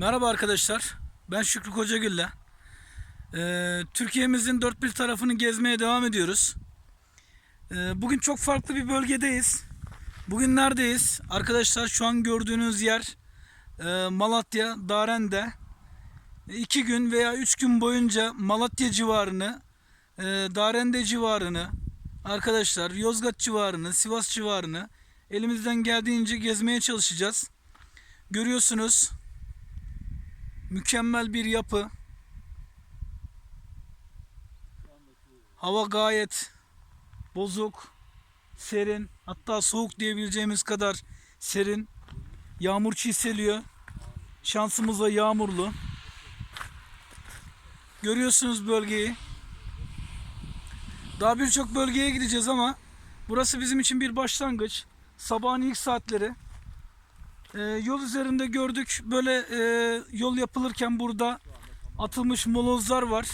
Merhaba arkadaşlar. Ben Şükrü Kocagülle. Ee, Türkiye'mizin dört bir tarafını gezmeye devam ediyoruz. Ee, bugün çok farklı bir bölgedeyiz. Bugün neredeyiz? Arkadaşlar şu an gördüğünüz yer e, Malatya, Daren'de. iki gün veya üç gün boyunca Malatya civarını, e, Darende civarını, arkadaşlar Yozgat civarını, Sivas civarını elimizden geldiğince gezmeye çalışacağız. Görüyorsunuz mükemmel bir yapı. Hava gayet bozuk, serin, hatta soğuk diyebileceğimiz kadar serin. Yağmur çiseliyor. Şansımıza yağmurlu. Görüyorsunuz bölgeyi. Daha birçok bölgeye gideceğiz ama burası bizim için bir başlangıç. Sabahın ilk saatleri. Ee, yol üzerinde gördük böyle e, yol yapılırken burada atılmış molozlar var.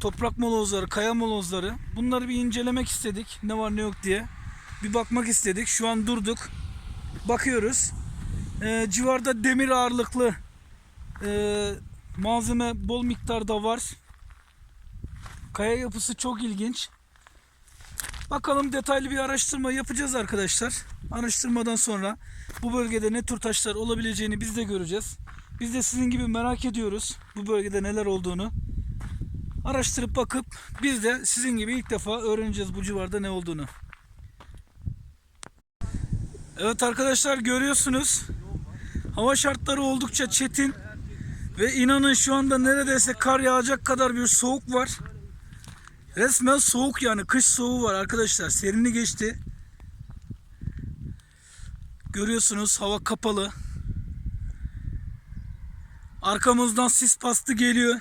Toprak molozları, kaya molozları. Bunları bir incelemek istedik. Ne var ne yok diye. Bir bakmak istedik. Şu an durduk. Bakıyoruz. Ee, civarda demir ağırlıklı e, malzeme bol miktarda var. Kaya yapısı çok ilginç. Bakalım detaylı bir araştırma yapacağız arkadaşlar. Araştırmadan sonra bu bölgede ne tür taşlar olabileceğini biz de göreceğiz. Biz de sizin gibi merak ediyoruz bu bölgede neler olduğunu. Araştırıp bakıp biz de sizin gibi ilk defa öğreneceğiz bu civarda ne olduğunu. Evet arkadaşlar görüyorsunuz. Hava şartları oldukça çetin. Ve inanın şu anda neredeyse kar yağacak kadar bir soğuk var. Resmen soğuk yani kış soğuğu var arkadaşlar. Serini geçti. Görüyorsunuz hava kapalı. Arkamızdan sis pastı geliyor.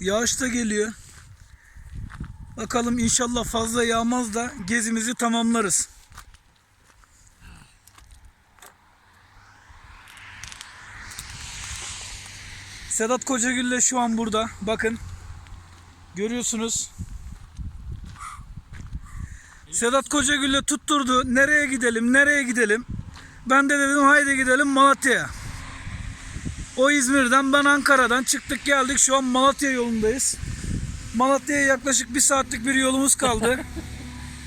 Yağış da geliyor. Bakalım inşallah fazla yağmaz da gezimizi tamamlarız. Sedat Kocagül şu an burada. Bakın. Görüyorsunuz. Sedat Kocagül'le tutturdu. Nereye gidelim? Nereye gidelim? Ben de dedim haydi gidelim Malatya'ya. O İzmir'den ben Ankara'dan çıktık geldik. Şu an Malatya yolundayız. Malatya'ya yaklaşık bir saatlik bir yolumuz kaldı.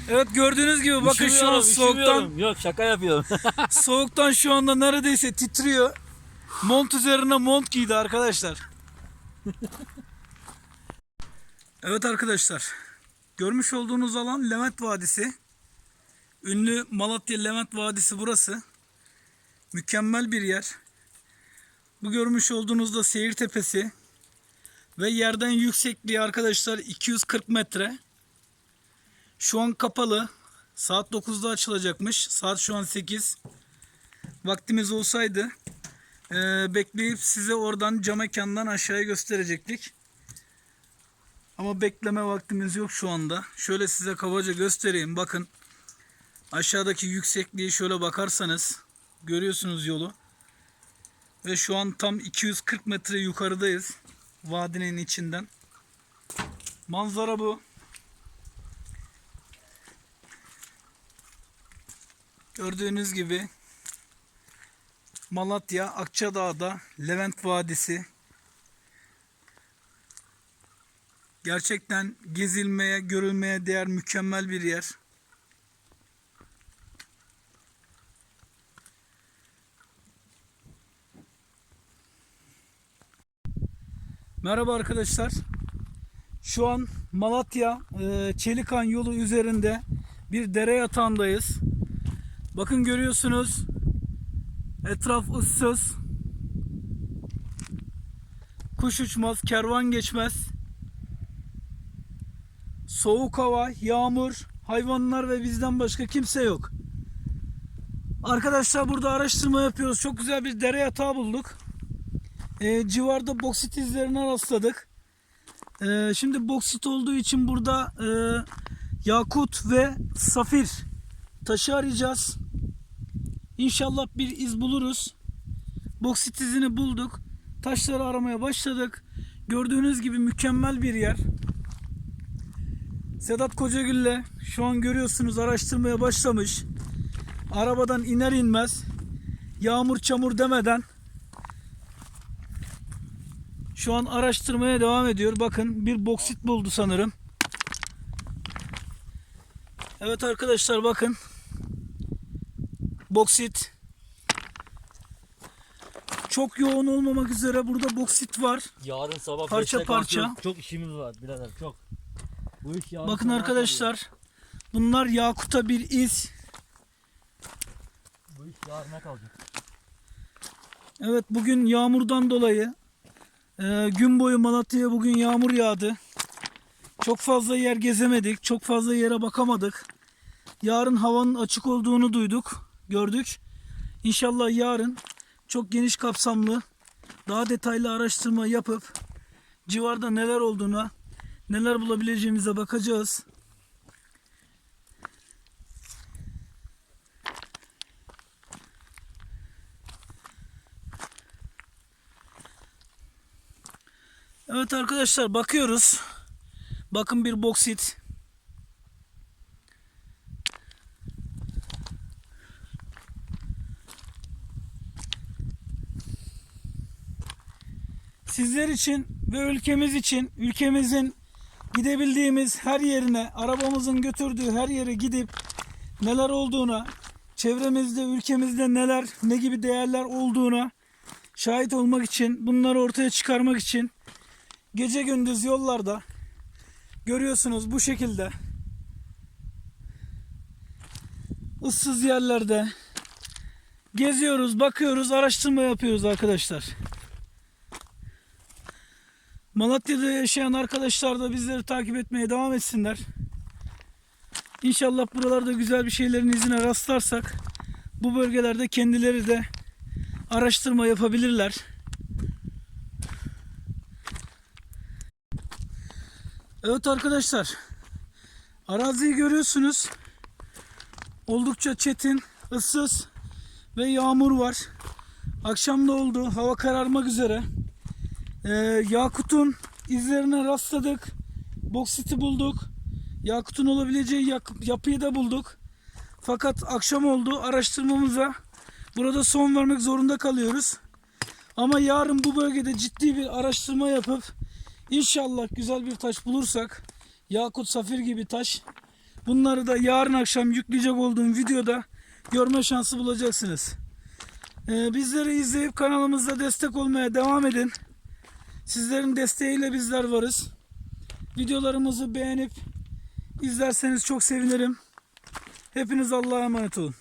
Evet gördüğünüz gibi bakın şu an soğuktan. Yok şaka yapıyorum. soğuktan şu anda neredeyse titriyor. Mont üzerine mont giydi arkadaşlar. evet arkadaşlar. Görmüş olduğunuz alan Levent Vadisi. Ünlü Malatya Levent Vadisi burası. Mükemmel bir yer. Bu görmüş olduğunuz da Seyir Tepesi. Ve yerden yüksekliği arkadaşlar 240 metre. Şu an kapalı. Saat 9'da açılacakmış. Saat şu an 8. Vaktimiz olsaydı eee, bekleyip size oradan cam mekandan aşağıya gösterecektik. Ama bekleme vaktimiz yok şu anda. Şöyle size kabaca göstereyim. Bakın aşağıdaki yüksekliği şöyle bakarsanız görüyorsunuz yolu. Ve şu an tam 240 metre yukarıdayız. Vadinin içinden. Manzara bu. Gördüğünüz gibi Malatya Akçadağ'da Levent Vadisi gerçekten gezilmeye, görülmeye değer mükemmel bir yer. Merhaba arkadaşlar. Şu an Malatya e, Çelikan yolu üzerinde bir dere yatağındayız. Bakın görüyorsunuz. Etraf ıssız. Kuş uçmaz, kervan geçmez. Soğuk hava, yağmur, hayvanlar ve bizden başka kimse yok. Arkadaşlar burada araştırma yapıyoruz. Çok güzel bir dere yatağı bulduk. Ee, civarda boksit izlerine rastladık. Ee, şimdi boksit olduğu için burada e, yakut ve safir taşı arayacağız. İnşallah bir iz buluruz. Boksit izini bulduk. Taşları aramaya başladık. Gördüğünüz gibi mükemmel bir yer. Sedat Kocagül'le şu an görüyorsunuz araştırmaya başlamış. Arabadan iner inmez yağmur çamur demeden Şu an araştırmaya devam ediyor. Bakın bir boksit buldu sanırım. Evet arkadaşlar bakın. Boksit. Çok yoğun olmamak üzere burada boksit var. Yarın sabah Parça parça. kalkıyoruz. Çok işimiz var birader çok. Bakın arkadaşlar. Bunlar Yakut'a bir iz. Bu iş yarına kalacak. Evet bugün yağmurdan dolayı e, gün boyu Malatya'ya bugün yağmur yağdı. Çok fazla yer gezemedik. Çok fazla yere bakamadık. Yarın havanın açık olduğunu duyduk. Gördük. İnşallah yarın çok geniş kapsamlı daha detaylı araştırma yapıp civarda neler olduğuna neler bulabileceğimize bakacağız. Evet arkadaşlar bakıyoruz. Bakın bir boksit. Sizler için ve ülkemiz için ülkemizin gidebildiğimiz her yerine arabamızın götürdüğü her yere gidip neler olduğuna çevremizde ülkemizde neler ne gibi değerler olduğuna şahit olmak için bunları ortaya çıkarmak için gece gündüz yollarda görüyorsunuz bu şekilde ıssız yerlerde geziyoruz, bakıyoruz, araştırma yapıyoruz arkadaşlar. Malatya'da yaşayan arkadaşlar da bizleri takip etmeye devam etsinler. İnşallah buralarda güzel bir şeylerin izine rastlarsak bu bölgelerde kendileri de araştırma yapabilirler. Evet arkadaşlar. Araziyi görüyorsunuz. Oldukça çetin, ıssız ve yağmur var. Akşam da oldu. Hava kararmak üzere. Ee, Yakut'un izlerine rastladık. Boksiti bulduk. Yakut'un olabileceği yak- yapıyı da bulduk. Fakat akşam oldu. Araştırmamıza burada son vermek zorunda kalıyoruz. Ama yarın bu bölgede ciddi bir araştırma yapıp İnşallah güzel bir taş bulursak Yakut Safir gibi taş bunları da yarın akşam yükleyecek olduğum videoda görme şansı bulacaksınız. Ee, bizleri izleyip kanalımızda destek olmaya devam edin. Sizlerin desteğiyle bizler varız. Videolarımızı beğenip izlerseniz çok sevinirim. Hepiniz Allah'a emanet olun.